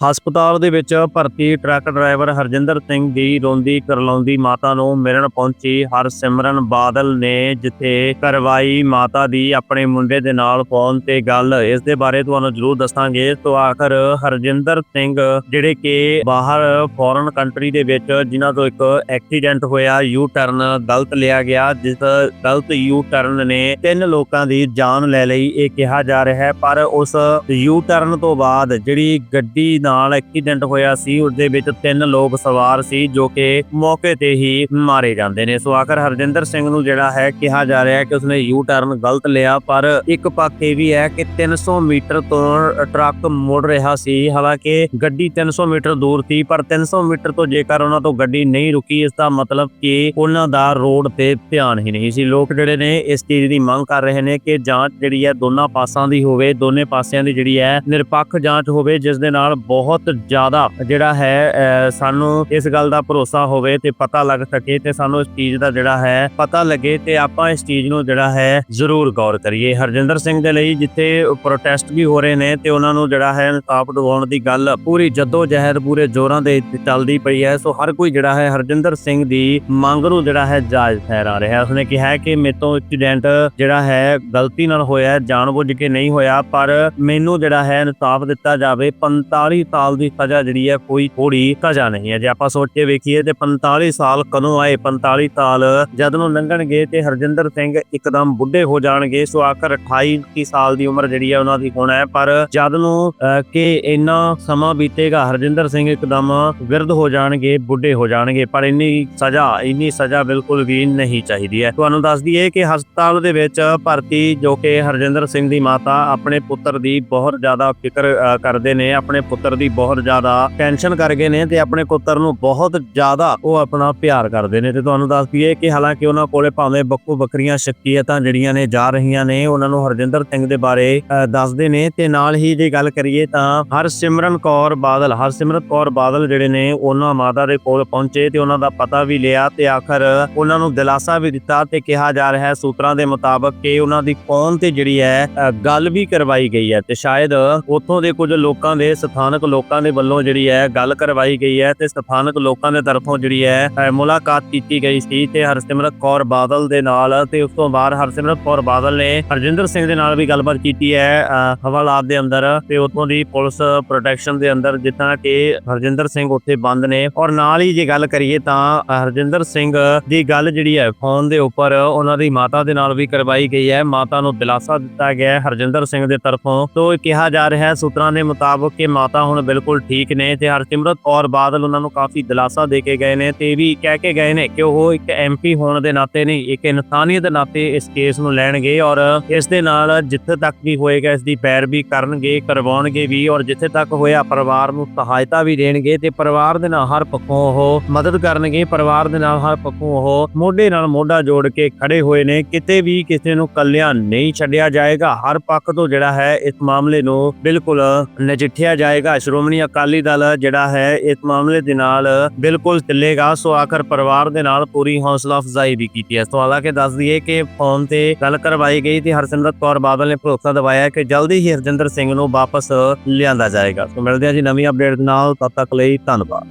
ਹਸਪਤਾਲ ਦੇ ਵਿੱਚ ਭਰਤੀ ਟਰੱਕ ਡਰਾਈਵਰ ਹਰਜਿੰਦਰ ਸਿੰਘ ਦੀ ਰੋਂਦੀ ਕਰਲਾਉਂਦੀ ਮਾਤਾ ਨੂੰ ਮਿਲਣ ਪਹੁੰਚੀ। ਹਰਸਿਮਰਨ ਬਾਦਲ ਨੇ ਜਿੱਥੇ ਕਰਵਾਈ ਮਾਤਾ ਦੀ ਆਪਣੇ ਮੁੰਡੇ ਦੇ ਨਾਲ ਫੋਨ ਤੇ ਗੱਲ, ਇਸ ਦੇ ਬਾਰੇ ਤੁਹਾਨੂੰ ਜ਼ਰੂਰ ਦੱਸਾਂਗੇ। ਤੋਂ ਆਖਰ ਹਰਜਿੰਦਰ ਸਿੰਘ, ਜਿਹੜੇ ਕਿ ਬਾਹਰ ਫੋਰਨ ਕੰਟਰੀ ਦੇ ਵਿੱਚ, ਜਿਨ੍ਹਾਂ ਤੋਂ ਇੱਕ ਐਕਸੀਡੈਂਟ ਹੋਇਆ ਯੂ ਟਰਨ ਗਲਤ ਲਿਆ ਗਿਆ, ਜਿਸ ਗਲਤ ਯੂ ਟਰਨ ਨੇ ਤਿੰਨ ਲੋਕਾਂ ਦੀ ਜਾਨ ਲੈ ਲਈ, ਇਹ ਕਿਹਾ ਜਾ ਰਿਹਾ ਹੈ। ਪਰ ਉਸ ਯੂ ਟਰਨ ਤੋਂ ਬਾਅਦ ਜਿਹੜੀ ਗੱਡੀ ਨਾਲ ਐਕਸੀਡੈਂਟ ਹੋਇਆ ਸੀ ਉਸ ਦੇ ਵਿੱਚ ਤਿੰਨ ਲੋਕ ਸਵਾਰ ਸੀ, ਜੋ ਕਿ ਮੌਕੇ ਤੇ ਹੀ ਮਾਰੇ ਜਾਂਦੇ ਨੇ। ਸੋ ਆਖਰ ਹਰਜਿੰਦਰ ਸਿੰਘ ਨੂੰ ਜਿਹੜਾ ਹੈ, ਕਿਹਾ ਜਾ ਰਿਹਾ ਹੈ ਕਿ ਉਸਨੇ ਯੂ ਟਰਨ ਗਲਤ ਲਿਆ, ਪਰ ਇੱਕ ਪੱਖ ਇਹ ਵੀ ਹੈ ਕਿ 300 ਮੀਟਰ ਤੋਂ ਟਰੱਕ ਮੁੜ ਰਿਹਾ ਸੀ। ਹਾਲਾਂਕਿ ਗੱਡੀ 300 ਮੀਟਰ ਦੂਰ ਸੀ, ਪਰ 300 ਮੀਟਰ ਤੋਂ ਜੇਕਰ ਉਹਨਾਂ ਤੋਂ ਗੱਡੀ ਨਹੀਂ ਰੁਕੀ, ਇਸ ਦਾ ਮਤਲਬ ਕਿ ਉਹਨਾਂ ਦਾ ਰੋਡ ਤੇ ਧਿਆਨ ਹੀ ਨਹੀਂ ਸੀ। ਲੋਕ ਜਿਹੜੇ ਨੇ, ਇਸ ਚੀਜ਼ ਦੀ ਮੰਗ ਕਰ ਰਹੇ ਨੇ ਕਿ ਜਾਂਚ ਜਿਹੜੀ ਹੈ, ਦੋਨਾਂ ਪਾਸਾਂ ਦੀ ਹੋਵੇ, ਦੋਨੇ ਪਾਸਿਆਂ ਦੀ ਜਿਹੜੀ ਹੈ, ਨਿਰਪੱਖ ਜਾਂਚ ਹੋਵੇ, ਜਿਸ ਦੇ ਨਾਲ ਬਹੁਤ ਜ਼ਿਆਦਾ ਜਿਹੜਾ ਹੈ ਸਾਨੂੰ ਇਸ ਗੱਲ ਦਾ ਭਰੋਸਾ ਹੋਵੇ ਤੇ ਪਤਾ ਲੱਗ ਸਕੇ ਤੇ ਸਾਨੂੰ ਇਸ ਚੀਜ਼ ਦਾ ਜਿਹੜਾ ਹੈ ਪਤਾ ਲੱਗੇ ਤੇ ਆਪਾਂ ਇਸ ਚੀਜ਼ ਨੂੰ ਜਿਹੜਾ ਹੈ ਜ਼ਰੂਰ ਗੌਰ ਕਰੀਏ। ਹਰਜਿੰਦਰ ਸਿੰਘ ਦੇ ਲਈ ਜਿੱਥੇ ਪ੍ਰੋਟੈਸਟ ਵੀ ਹੋ ਰਹੇ ਨੇ ਤੇ ਉਹਨਾਂ ਨੂੰ ਜਿਹੜਾ ਹੈ ਇਨਸਾਫ ਦਿਵਾਉਣ ਦੀ ਗੱਲ ਪੂਰੀ ਜੱਦੋ ਜਹਿਦ ਪੂਰੇ ਜ਼ੋਰਾਂ ਦੇ ਚੱਲਦੀ ਪਈ ਹੈ। ਸੋ ਹਰ ਕੋਈ ਜਿਹੜਾ ਹੈ ਹਰਜਿੰਦਰ ਸਿੰਘ ਦੀ ਮੰਗ ਨੂੰ ਜਿਹੜਾ ਹੈ ਜਾਇਜ਼ ਠਹਿਰਾ ਰਿਹਾ ਉਸਨੇ ਕਿਹਾ ਕਿ ਮੇਰੇ ਤੋਂ ਐਕਸੀਡੈਂਟ ਜਿਹੜਾ ਹੈ ਗਲਤੀ ਨਾਲ ਹੋਇਆ ਹੈ, ਜਾਣਬੁੱਝ ਕੇ ਨਹੀਂ ਹੋਇਆ ਪਰ ਮੈਨੂੰ ਜਿਹੜਾ ਹੈ ਇਨਸਾਫ ਦਿੱਤਾ ਜਾਵੇ 45 ਸਾਲ ਦੀ ਸਜ਼ਾ ਜਿਹੜੀ ਹੈ ਕੋਈ ਥੋੜੀ ਸਜ਼ਾ ਨਹੀਂ ਹੈ। ਜੇ ਆਪਾਂ ਸੋਚ ਕੇ ਵੇਖੀਏ ਤੇ 45 ਸਾਲ ਕਦੋਂ ਆਏ? 45 ਸਾਲ ਜਦ ਨੂੰ ਲੰਘਣਗੇ ਤੇ ਹਰਜਿੰਦਰ ਸਿੰਘ ਇੱਕਦਮ ਬੁੱਢੇ ਹੋ ਜਾਣਗੇ। ਸੋ ਆਖਰ 28 ਸਾਲ ਦੀ ਉਮਰ ਜਿਹੜੀ ਹੈ ਉਹਨਾਂ ਦੀ ਹੋਣਾ ਹੈ। ਪਰ ਜਦ ਨੂੰ ਕਿ ਇੰਨਾ ਸਮਾਂ ਬੀਤੇਗਾ, ਹਰਜਿੰਦਰ ਸਿੰਘ ਇੱਕਦਮ ਵਿਰਧ ਹੋ ਜਾਣਗੇ, ਬੁੱਢੇ ਹੋ ਜਾਣਗੇ। ਪਰ ਇੰਨੀ ਸਜ਼ਾ ਇੰਨੀ ਸਜ਼ਾ ਬਿਲਕੁਲ ਵੀ ਨਹੀਂ ਚਾਹੀਦੀ ਹੈ। ਤੁਹਾਨੂੰ ਦੱਸ ਦਈਏ ਕਿ ਹਸਪਤਾਲ ਦੇ ਵਿੱਚ ਭਰਤੀ ਜੋ ਕਿ ਹਰਜਿੰਦਰ ਸਿੰਘ ਦੀ ਮਾਤਾ ਆਪਣੇ ਪੁੱਤਰ ਦੀ ਬਹੁਤ ਜ਼ਿਆਦਾ ਫਿਕਰ ਕਰਦੇ ਨੇ। ਆਪਣੇ ਪੁੱਤਰ ਦੀ ਬਹੁਤ ਜ਼ਿਆਦਾ ਟੈਨਸ਼ਨ ਕਰ ਗਏ ਨੇ ਤੇ ਆਪਣੇ ਪੁੱਤਰ ਨੂੰ ਬਹੁਤ ਜ਼ਿਆਦਾ ਉਹ ਆਪਣਾ ਪਿਆਰ ਕਰਦੇ ਨੇ ਤੇ ਤੁਹਾਨੂੰ ਦੱਸ ਦਈਏ ਕਿ ਹਾਲਾਂਕਿ ਉਹਨਾਂ ਕੋਲੇ ਭਾਵੇਂ ਬੱਕੂ ਬੱਕਰੀਆਂ ਸ਼ਕਤੀਅਤਾਂ ਜਿਹੜੀਆਂ ਨੇ ਜਾ ਰਹੀਆਂ ਨੇ, ਉਹਨਾਂ ਨੂੰ ਹਰਜਿੰਦਰ ਸਿੰਘ ਦੇ ਬਾਰੇ ਦੱਸਦੇ ਨੇ ਤੇ ਨਾਲ ਹੀ ਜੇ ਗੱਲ ਕਰੀਏ ਤਾਂ ਹਰਸਿਮਰਨ ਕੌਰ ਬਾਦਲ, ਹਰਸਿਮਰਤ ਕੌਰ ਬਾਦਲ ਜਿਹੜੇ ਨੇ ਉਹਨਾਂ ਮਾਤਾ ਦੇ ਕੋਲ ਪਹੁੰਚੇ ਤੇ ਉਹਨਾਂ ਦਾ ਪਤਾ ਵੀ ਲਿਆ ਤੇ ਆਖਰ ਉਹਨਾਂ ਨੂੰ ਦਿਲਾਸਾ ਵੀ ਦਿੱਤਾ ਤੇ ਕਿਹਾ ਜਾ ਰਿਹਾ ਹੈ ਸੂਤਰਾਂ ਦੇ ਮੁਤਾਬਕ ਕਿ ਉਹਨਾਂ ਦੀ ਫੋਨ ਤੇ ਜਿਹੜੀ ਹੈ ਗੱਲ ਵੀ ਕਰਵਾਈ ਗਈ ਹੈ ਤੇ ਸ਼ਾਇਦ ਉੱਥੋਂ ਦੇ ਕੁਝ ਲੋਕਾਂ ਦੇ ਸਥਾਨਕ ਲੋਕਾਂ ਦੇ ਵੱਲੋਂ ਜਿਹੜੀ ਹੈ ਗੱਲ ਕਰਵਾਈ ਗਈ ਹੈ ਤੇ ਸਥਾਨਕ ਲੋਕਾਂ ਦੇ ਤਰਫੋਂ ਜਿਹੜੀ ਹੈ ਮੁਲਾਕਾਤ ਕੀਤੀ ਗਈ ਸੀ ਤੇ ਹਰਸਿਮਰਤ ਕੌਰ ਬਾਦਲ ਦੇ ਨਾਲ ਤੇ ਉਸ ਤੋਂ ਬਾਅਦ ਹਰਸਿਮਰਤ ਕੌਰ ਬਾਦਲ ਨੇ ਹਰਜਿੰਦਰ ਸਿੰਘ ਦੇ ਨਾਲ ਵੀ ਗੱਲਬਾਤ ਕੀਤੀ ਹੈ ਅ, ਹਵਾਲਾਤ ਦੇ ਅੰਦਰ ਤੇ ਉੱਥੋਂ ਦੀ ਪੁਲਿਸ ਪ੍ਰੋਟੈਕਸ਼ਨ ਦੇ ਅੰਦਰ ਜਿੱਦਾਂ ਕਿ ਹਰਜਿੰਦਰ ਸਿੰਘ ਉੱਥੇ ਬੰਦ ਨੇ ਔਰ ਨਾਲ ਹੀ ਜੇ ਗੱਲ ਕਰੀਏ ਤਾਂ ਹਰਜਿੰਦਰ ਸਿੰਘ ਦੀ ਗੱਲ ਜਿਹੜੀ ਹੈ ਫੋਨ ਦੇ ਉੱਪਰ ਉਹਨਾਂ ਦੀ ਮਾਤਾ ਦੇ ਨਾਲ ਵੀ ਕਰਵਾਈ ਗਈ ਹੈ ਮਾਤਾ ਨੂੰ ਦਿਲਾਸਾ ਦਿੱਤਾ ਗਿਆ ਹੈ ਹਰਜਿੰਦਰ ਸਿੰਘ ਦੇ ਤਰਫੋਂ। ਤੋਂ ਕਿਹਾ ਜਾ ਰਿਹਾ ਹੈ ਸੂਤਰਾਂ ਦੇ ਮੁਤਾਬਕ ਕਿ ਮਾਤਾ ਹੁਣ ਬਿਲਕੁਲ ਠੀਕ ਨੇ ਤੇ ਹਰਸਿਮਰਤ ਕੌਰ ਬਾਦਲ ਉਹਨਾਂ ਨੂੰ ਕਾਫੀ ਦਿਲਾਸਾ ਦੇ ਕੇ ਗਏ ਨੇ ਤੇ ਵੀ ਕਹਿ ਕੇ ਗਏ ਨੇ ਕਿ ਉਹ ਇੱਕ ਐਮਪੀ ਹੋਣ ਦੇ ਨਾਤੇ ਨਹੀਂ, ਇੱਕ ਇਨਸਾਨੀਅਤ ਦੇ ਨਾਤੇ ਇਸ ਕੇਸ ਨੂੰ ਲੈਣਗੇ ਔਰ ਇਸ ਦੇ ਨਾਲ ਜਿੱਥੇ ਤੱਕ ਵੀ ਹੋਏਗਾ ਇਸ ਦੀ ਪੈਰਵੀ ਕਰਨਗੇ, ਕਰਵਾਉਣਗੇ ਵੀ ਔਰ ਜਿੱਥੇ ਤੱਕ ਹੋਇਆ ਪਰਿਵਾਰ ਨੂੰ ਸਹਾਇਤਾ ਵੀ ਦੇਣਗੇ ਤੇ ਪਰਿਵਾਰ ਦੇ ਨਾਲ ਹਰ ਪੱਖੋਂ ਉਹ ਮਦਦ ਕਰਨਗੇ, ਪਰਿਵਾਰ ਦੇ ਨਾਲ ਹਰ ਪੱਖੋਂ ਉਹ ਮੋਢੇ ਨਾਲ ਮੋਢਾ ਜੋੜ ਕੇ ਖੜੇ ਹੋਏ ਨੇ, ਕਿਤੇ ਵੀ ਕਿਸੇ ਨੂੰ ਕੱਲਿਆਂ ਨਹੀਂ ਛੱਡਿਆ ਜਾਏਗਾ, ਹਰ ਪੱਖ ਤੋਂ ਜਿਹੜਾ ਹੈ ਇਸ ਮਾਮਲੇ ਨੂੰ ਬਿਲਕੁਲ ਨਜਿੱਠਿਆ ਜਾਏਗਾ ਸ਼੍ਰੋਮਣੀ ਅਕਾਲੀ ਦਲ ਜਿਹੜਾ ਹੈ, ਇਸ ਮਾਮਲੇ ਦੇ ਨਾਲ ਬਿਲਕੁਲ ਚੱਲੇਗਾ। ਸੋ ਆਖਰ ਪਰਿਵਾਰ ਦੇ ਨਾਲ ਪੂਰੀ ਹੌਸਲਾ ਅਫਜ਼ਾਈ ਵੀ ਕੀਤੀ ਹੈ। ਸੋ ਹਾਲਾਂਕਿ ਦੱਸ ਦਈਏ ਕਿ ਫੋਨ ਤੇ ਗੱਲ ਕਰਵਾਈ ਗਈ ਤੇ ਹਰਸਿਮਰਤ ਕੌਰ ਬਾਦਲ ਨੇ ਭਰੋਸਾ ਦਿਵਾਇਆ ਕਿ ਜਲਦੀ ਹੀ ਹਰਜਿੰਦਰ ਸਿੰਘ ਨੂੰ ਵਾਪਸ ਲਿਆਂਦਾ ਜਾਏਗਾ। ਸੋ ਮਿਲਦੇ ਹਾਂ ਜੀ ਨਵੀਂ ਅਪਡੇਟ ਨਾਲ। ਤਦ ਤੱਕ ਲਈ ਧੰਨਵਾਦ।